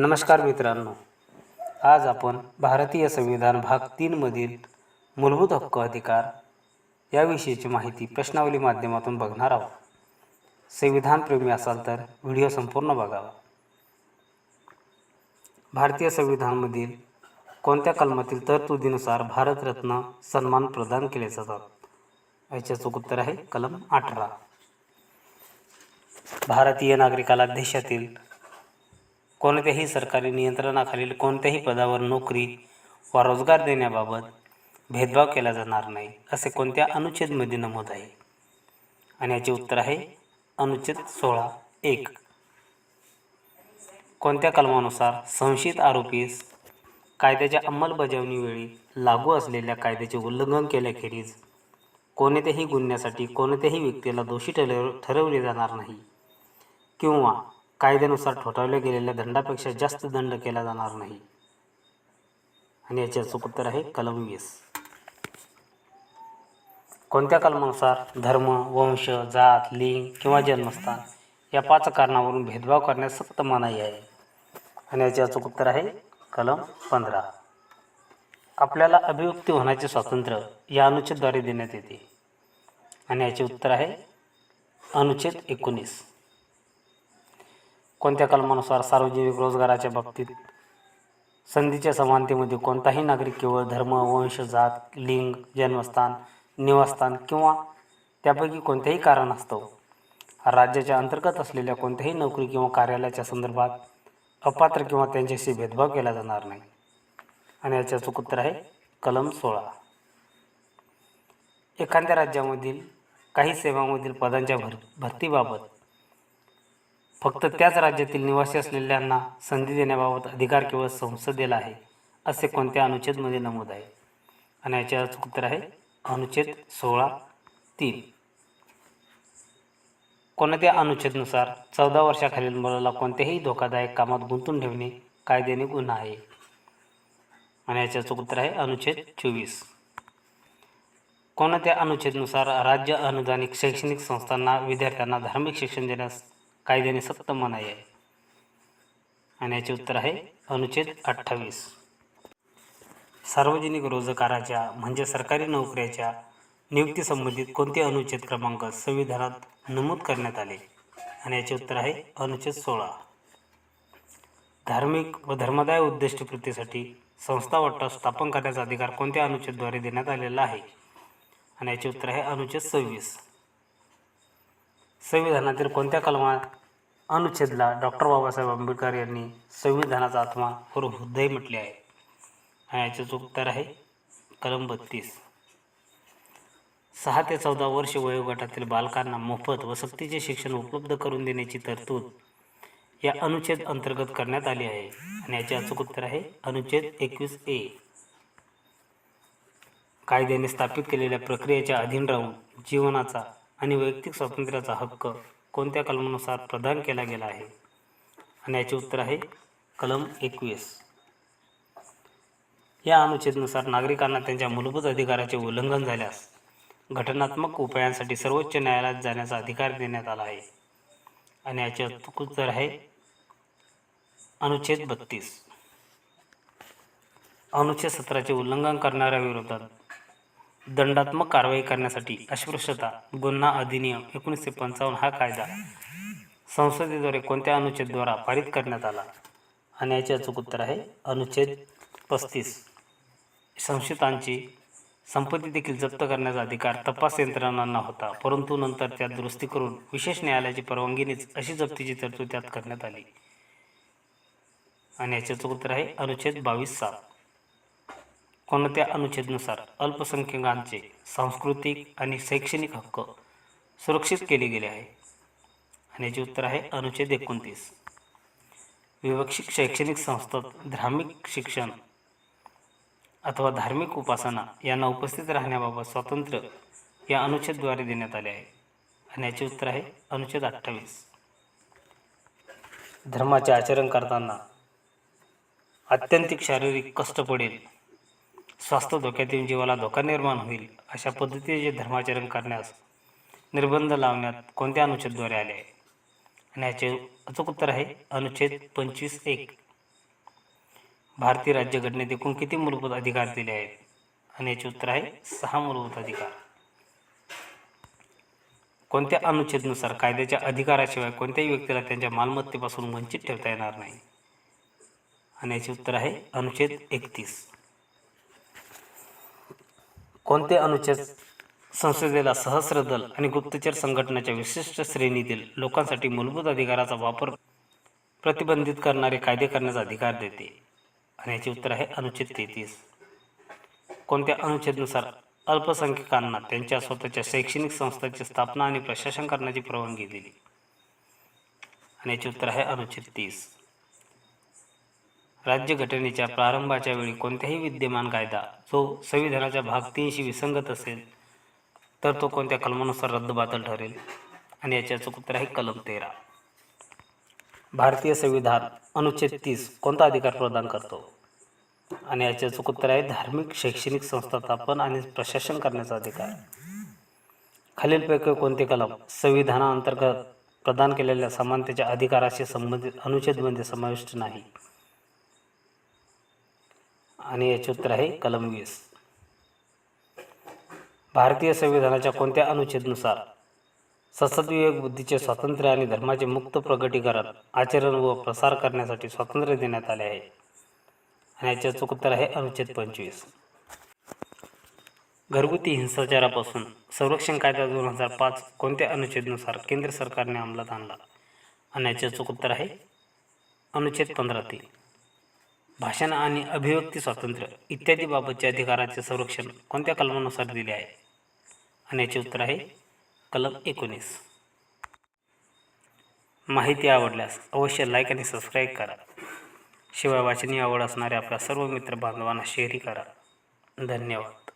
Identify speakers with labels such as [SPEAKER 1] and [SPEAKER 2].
[SPEAKER 1] नमस्कार मित्रांनो. आज आपण भारतीय संविधान भाग तीनमधील मूलभूत हक्क अधिकार याविषयीची माहिती प्रश्नावली माध्यमातून बघणार आहोत. संविधान प्रेमी असाल तर व्हिडिओ संपूर्ण बघावा. भारतीय संविधानामधील कोणत्या कलमातील तरतुदीनुसार भारतरत्न सन्मान प्रदान केले जातात? याचे अचूक उत्तर आहे कलम अठरा. भारतीय नागरिकाला देशातील कोणत्याही सरकारी नियंत्रणाखालील कोणत्याही पदावर नोकरी वा रोजगार देण्याबाबत भेदभाव केला जाणार नाही असे कोणत्या अनुच्छेदमध्ये नमूद आहे? आणि याचे उत्तर आहे अनुच्छेद सोळा एक. कोणत्या कलमानुसार संशयित आरोपीस कायद्याच्या अंमलबजावणीवेळी लागू असलेल्या कायद्याचे उल्लंघन केल्याखेरीज कोणत्याही गुन्ह्यासाठी कोणत्याही व्यक्तीला दोषी ठरव ठरवले जाणार नाही किंवा कायद्यानुसार ठोठावल्या गेलेल्या दंडापेक्षा जास्त दंड केला जाणार नाही. आणि याचे अचूक उत्तर आहे कलम वीस कोणत्या कलमानुसार धर्म वंश जात लिंग किंवा जन्मस्थान या पाच कारणावरून भेदभाव करण्यास सक्त मनाई आहे? आणि याचे अचूक उत्तर आहे कलम पंधरा. आपल्याला अभिव्यक्ती होण्याचे स्वातंत्र्य या अनुच्छेदद्वारे देण्यात येते. आणि याचे उत्तर आहे अनुच्छेद एकोणीस. कोणत्या कलमानुसार सार्वजनिक रोजगाराच्या बाबतीत संधीच्या समानतेमध्ये कोणताही नागरिक केवळ धर्म वंश जात लिंग जन्मस्थान निवासस्थान किंवा त्यापैकी कोणत्याही असतं. राज्याच्या अंतर्गत असलेल्या कोणत्याही नोकरी किंवा कार्यालयाच्या संदर्भात अपात्र किंवा त्यांच्याशी भेदभाव केला जाणार नाही. आणि याच्या अचूक आहे कलम सोळा. एखाद्या राज्यामधील काही सेवांमधील पदांच्या भर भरतीबाबत फक्त त्याच राज्यातील निवासी असलेल्यांना संधी देण्याबाबत अधिकार केवळ संसदेला आहे असे कोणत्या अनुच्छेदमध्ये नमूद आहे? आणि याचे अचूक उत्तर आहे अनुच्छेद सोळा तीन. कोणत्या अनुच्छेदनुसार चौदा वर्षाखालील मुलाला कोणत्याही धोकादायक कामात गुंतून ठेवणे कायद्याने गुन्हा आहे? आणि याचे अचूक उत्तर आहे अनुच्छेद चोवीस. कोणत्या अनुच्छेदनुसार राज्य अनुदानित शैक्षणिक संस्थांना विद्यार्थ्यांना धार्मिक शिक्षण देण्यास कायद्याने सक्त मनाई आहे. आणि याचे उत्तर आहे अनुच्छेद अठ्ठावीस. सार्वजनिक रोजगाराच्या म्हणजे सरकारी नोकऱ्याच्या नियुक्तीसंबंधित कोणते अनुच्छेद क्रमांक संविधानात नमूद करण्यात आले? आणि याचे उत्तर आहे अनुच्छेद सोळा. धार्मिक व धर्मदाय उद्दिष्टपूर्तीसाठी संस्था व स्थापन करण्याचा अधिकार कोणत्या अनुच्छेदद्वारे देण्यात आलेला आहे? आणि याचे उत्तर आहे अनुच्छेद सव्वीस. संविधानातील कोणत्या कलमा अनुच्छेदला डॉक्टर बाबासाहेब आंबेडकर यांनी संविधानाचा आत्मा व हृदय म्हटले आहे? आणि याचे उत्तर आहे कलम बत्तीस. सहा ते चौदा वर्ष वयोगटातील बालकांना मोफत व सक्तीचे शिक्षण उपलब्ध करून देण्याची तरतूद या अनुच्छेद अंतर्गत करण्यात आली आहे. आणि याचे अचूक उत्तर आहे अनुच्छेद एकवीस ए. कायद्याने स्थापित केलेल्या प्रक्रियेच्या अधीन राहून जीवनाचा आणि वैयक्तिक स्वातंत्र्याचा हक्क कोणत्या कलमानुसार प्रदान केला गेला आहे? आणि याचे उत्तर आहे कलम एकवीस. या अनुच्छेदनुसार नागरिकांना त्यांच्या मूलभूत अधिकाराचे उल्लंघन झाल्यास घटनात्मक उपायांसाठी सर्वोच्च न्यायालयात जाण्याचा अधिकार देण्यात आला आहे. आणि याचे उत्तर आहे अनुच्छेद बत्तीस. अनुच्छेद सतराचे उल्लंघन करणाऱ्या विरोधात दंडात्मक कारवाई करण्यासाठी अस्पृश्यता गुन्हा अधिनियम एकोणीसशे पंचावन्न हा कायदा संसदेद्वारे कोणत्या अनुच्छेदद्वारा पारित करण्यात आला? आणि याचे अचूक उत्तर आहे अनुच्छेद पस्तीस. संशयितांची संपत्ती देखील जप्त करण्याचा अधिकार तपास यंत्रणांना होता परंतु नंतर त्यात दुरुस्ती करून विशेष न्यायालयाची परवानगीनेच अशी जप्तीची तरतूद त्यात करण्यात आली. आणि याचे अचूक उत्तर आहे अनुच्छेद बावीस सात. कोणत्या अनुच्छेदनुसार अल्पसंख्याकांचे सांस्कृतिक आणि शैक्षणिक हक्क सुरक्षित केले गेले आहे? आणि याचे उत्तर आहे अनुच्छेद एकोणतीस. विवक्षित शैक्षणिक संस्थेत धार्मिक शिक्षण अथवा धार्मिक उपासना यांना उपस्थित राहण्याबाबत स्वातंत्र्य या अनुच्छेदद्वारे देण्यात आले आहे. आणि याचे उत्तर आहे अनुच्छेद अठ्ठावीस. धर्माचे आचरण करताना अत्यंतिक शारीरिक कष्ट पडेल स्वास्थ्य धोक्यात येऊन जीवाला धोका निर्माण होईल अशा पद्धतीचे धर्माचरण करण्यास निर्बंध लावण्यात कोणत्या अनुच्छेदद्वारे आले आहे? आणि याचे अचूक उत्तर आहे अनुच्छेद पंचवीस एक. भारतीय राज्यघटनेत एकूण किती मूलभूत अधिकार दिले आहेत? आणि याचे उत्तर आहे सहा मूलभूत अधिकार. कोणत्या अनुच्छेदनुसार कायद्याच्या अधिकाराशिवाय कोणत्याही व्यक्तीला त्यांच्या मालमत्तेपासून वंचित ठेवता येणार नाही? आणि याचे उत्तर आहे अनुच्छेद एकतीस. कोणते अनुच्छेद संसदेला सहस्र दल आणि गुप्तचर संघटनाच्या विशिष्ट श्रेणीतील लोकांसाठी मूलभूत अधिकाराचा वापर प्रतिबंधित करणारे कायदे करण्याचा अधिकार देते? आणि याचे उत्तर आहे अनुच्छेद तेहतीस. कोणत्या अनुच्छेदनुसार अल्पसंख्याकांना त्यांच्या स्वतःच्या शैक्षणिक संस्थांची स्थापना आणि प्रशासन करण्याची परवानगी दिली? आणि याचे उत्तर आहे अनुच्छेद तीस. राज्यघटनेच्या प्रारंभाच्या वेळी कोणत्याही विद्यमान कायदा जो संविधानाच्या भाग तीनशी विसंगत असेल तर तो कोणत्या कलमानुसार रद्दबातल ठरेल? आणि याचे अचूक उत्तर आहे कलम तेरा. भारतीय संविधान अनुच्छेद तीस कोणता अधिकार प्रदान करतो? आणि याचे अचूक उत्तर आहे धार्मिक शैक्षणिक संस्था स्थापन आणि प्रशासन करण्याचा अधिकार. खालीलपैकी कोणते कलम संविधानाअंतर्गत प्रदान केलेल्या समानतेच्या अधिकाराशी संबंधित अनुच्छेदमध्ये समाविष्ट नाही? आणि याचे उत्तर आहे कलम वीस भारतीय संविधानाच्या कोणत्या अनुच्छेदनुसार सत्सद्विवेक बुद्धीचे स्वातंत्र्य आणि धर्माचे मुक्त प्रगटीकरण आचरण व प्रसार करण्यासाठी स्वातंत्र्य देण्यात आले आहे? आणि याचे अचूक उत्तर आहे अनुच्छेद पंचवीस. घरगुती हिंसाचारापासून संरक्षण कायदा दोन हजार पाच कोणत्या अनुच्छेदनुसार केंद्र सरकारने अंमलात आणला? आणि याचे अचूक उत्तर आहे अनुच्छेद पंधरा तीन. भाषण आणि अभिव्यक्ती स्वातंत्र्य इत्यादी बाबतच्या अधिकाराचे संरक्षण कोणत्या कलमानुसार दिले आहे? आणि याचे उत्तर आहे कलम एकोणीस. माहिती आवडल्यास अवश्य लाईक आणि सबस्क्राईब करा. शिवाय वाचनीय आवड असणाऱ्या आपल्या सर्व मित्र बांधवांना शेअरही करा. धन्यवाद.